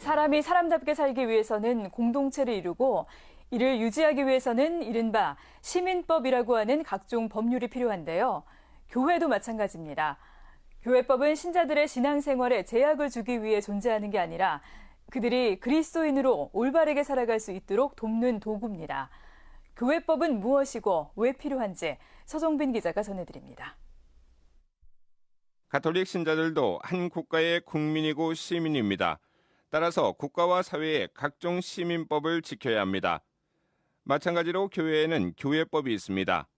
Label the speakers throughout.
Speaker 1: 사람이 사람답게 살기 위해서는 공동체를 이루고 이를 유지하기 위해서는 이른바 시민법이라고 하는 각종 법률이 필요한데요. 교회도 마찬가지입니다. 교회법은 신자들의 신앙생활에 제약을 주기 위해 존재하는 게 아니라 그들이 그리스도인으로 올바르게 살아갈 수 있도록 돕는 도구입니다. 교회법은 무엇이고 왜 필요한지 서정빈 기자가 전해드립니다.
Speaker 2: 가톨릭 신자들도 한 국가의 국민이고 시민입니다. 따라서 국가와 사회의 각종 시민법을 지켜야 합니다. 마찬가지로 교회에는 교회법이 있습니다.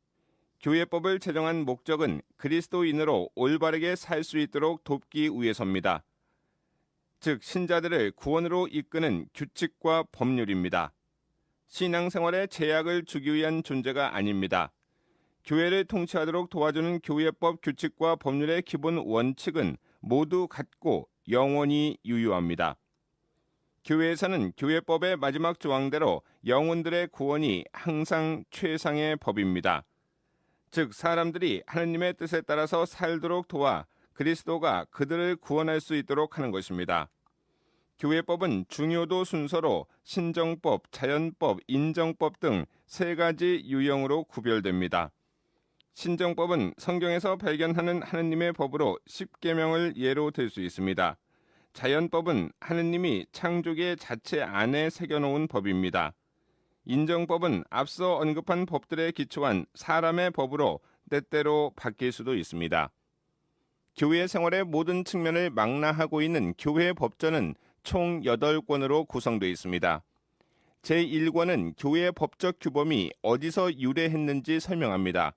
Speaker 2: 교회법을 제정한 목적은 그리스도인으로 올바르게 살 수 있도록 돕기 위해서입니다. 즉, 신자들을 구원으로 이끄는 규칙과 법률입니다. 신앙생활에 제약을 주기 위한 존재가 아닙니다. 교회를 통치하도록 도와주는 교회법 규칙과 법률의 기본 원칙은 모두 같고 영원히 유효합니다. 교회에서는 교회법의 마지막 조항대로 영혼들의 구원이 항상 최상의 법입니다. 즉 사람들이 하느님의 뜻에 따라서 살도록 도와 그리스도가 그들을 구원할 수 있도록 하는 것입니다. 교회법은 중요도 순서로 신정법, 자연법, 인정법 등 세 가지 유형으로 구별됩니다. 신정법은 성경에서 발견하는 하느님의 법으로 십계명을 예로 들 수 있습니다. 자연법은 하느님이 창조계 자체 안에 새겨놓은 법입니다. 인정법은 앞서 언급한 법들에 기초한 사람의 법으로 때때로 바뀔 수도 있습니다. 교회 생활의 모든 측면을 망라하고 있는 교회 법전은 총 8권으로 구성되어 있습니다. 제1권은 교회 법적 규범이 어디서 유래했는지 설명합니다.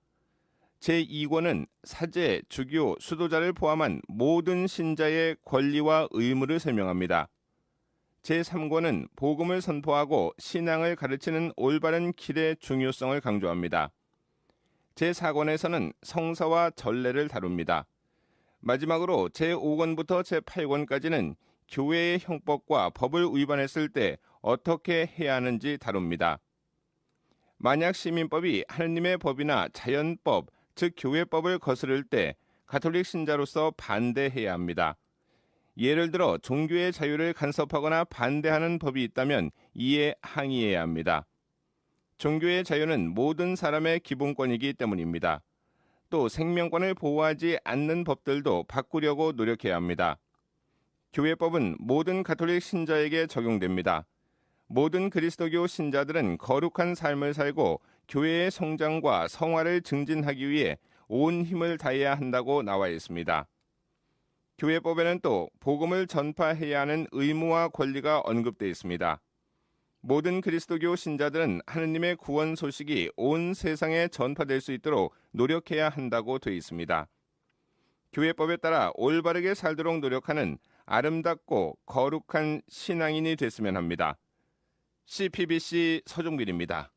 Speaker 2: 제2권은 사제, 주교, 수도자를 포함한 모든 신자의 권리와 의무를 설명합니다. 제3권은 복음을 선포하고 신앙을 가르치는 올바른 길의 중요성을 강조합니다. 제4권에서는 성사와 전례를 다룹니다. 마지막으로 제5권부터 제8권까지는 교회의 형법과 법을 위반했을 때 어떻게 해야 하는지 다룹니다. 만약 시민법이 하느님의 법이나 자연법, 즉 교회법을 거스를 때 가톨릭 신자로서 반대해야 합니다. 예를 들어 종교의 자유를 간섭하거나 반대하는 법이 있다면 이에 항의해야 합니다. 종교의 자유는 모든 사람의 기본권이기 때문입니다. 또 생명권을 보호하지 않는 법들도 바꾸려고 노력해야 합니다. 교회법은 모든 가톨릭 신자에게 적용됩니다. 모든 그리스도교 신자들은 거룩한 삶을 살고 교회의 성장과 성화를 증진하기 위해 온 힘을 다해야 한다고 나와 있습니다. 교회법에는 또 복음을 전파해야 하는 의무와 권리가 언급되어 있습니다. 모든 그리스도교 신자들은 하느님의 구원 소식이 온 세상에 전파될 수 있도록 노력해야 한다고 되어 있습니다. 교회법에 따라 올바르게 살도록 노력하는 아름답고 거룩한 신앙인이 됐으면 합니다. CPBC 서종길입니다.